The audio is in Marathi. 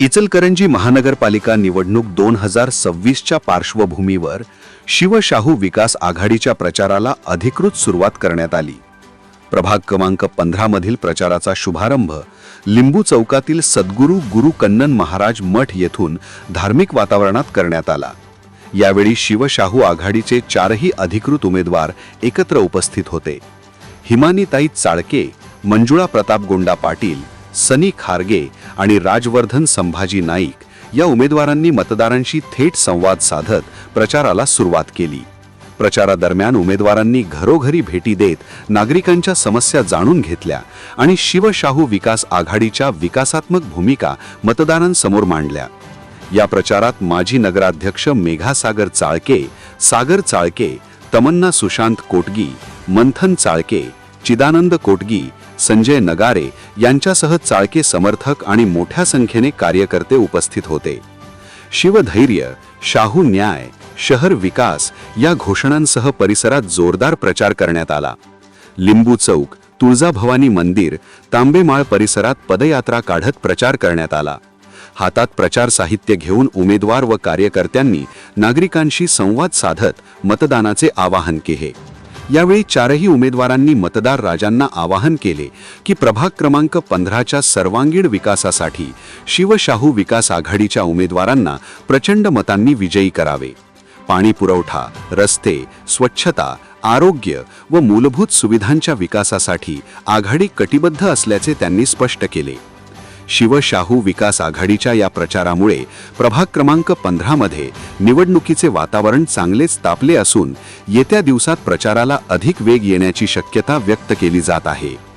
इचलकरंजी महानगरपालिका निवडणूक दोन हजार सव्वीसच्या पार्श्वभूमीवर शिवशाहू विकास आघाडीच्या प्रचाराला अधिकृत सुरुवात करण्यात आली. प्रभाग क्रमांक पंधरामधील प्रचाराचा शुभारंभ लिंबू चौकातील सद्गुरू गुरु कन्नन महाराज मठ येथून धार्मिक वातावरणात करण्यात आला. यावेळी शिवशाहू आघाडीचे चारही अधिकृत उमेदवार एकत्र उपस्थित होते. हिमानीताई चाळके मंजुळा प्रताप गोंडा पाटील सनी खारगे आणि राजवर्धन संभाजी नाईक या उमेदवारांनी मतदारांशी थेट संवाद साधत प्रचाराला सुरुवात केली. प्रचारादरम्यान उमेदवारांनी घरोघरी भेटी देत नागरिकांच्या समस्या जाणून घेतल्या आणि शिवशाहू विकास आघाडीच्या विकासात्मक भूमिका मतदारांसमोर मांडल्या. या प्रचारात माजी नगराध्यक्ष मेघासागर चाळके सागर चाळके तमन्ना सुशांत कोटगी मंथन चाळके चिदानंद कोटगी संजय नगारे यांच्यासह चाळके समर्थक आणि मोठ्या संख्येने कार्यकर्ते उपस्थित होते. शिवधैर्य शाहू न्याय शहर विकास या घोषणांसह परिसरात जोरदार प्रचार करण्यात आला. लिंबू चौक तुळजाभवानी मंदिर तांबेमाळ परिसरात पदयात्रा काढत प्रचार करण्यात आला. हातात प्रचार साहित्य घेऊन उमेदवार व कार्यकर्त्यांनी नागरिकांशी संवाद साधत मतदानाचे आवाहन केले. यावेळी चारही उमेदवारांनी मतदार राजांना आवाहन केले की प्रभाग क्रमांक पंधराच्या सर्वांगीण विकासासाठी शिवशाहू विकास आघाडीच्या उमेदवारांना प्रचंड मतांनी विजयी करावे. पाणी पुरवठा रस्ते स्वच्छता आरोग्य व मूलभूत सुविधांच्या विकासासाठी आघाडी कटिबद्ध असल्याचे त्यांनी स्पष्ट केले. शिवशाहू विकास आघाडीच्या या प्रचारामुळे प्रभाग क्रमांक पंधरामध्ये निवडणुकीचे वातावरण चांगलेच तापले असून येत्या दिवसात प्रचाराला अधिक वेग येण्याची शक्यता व्यक्त केली जात आहे.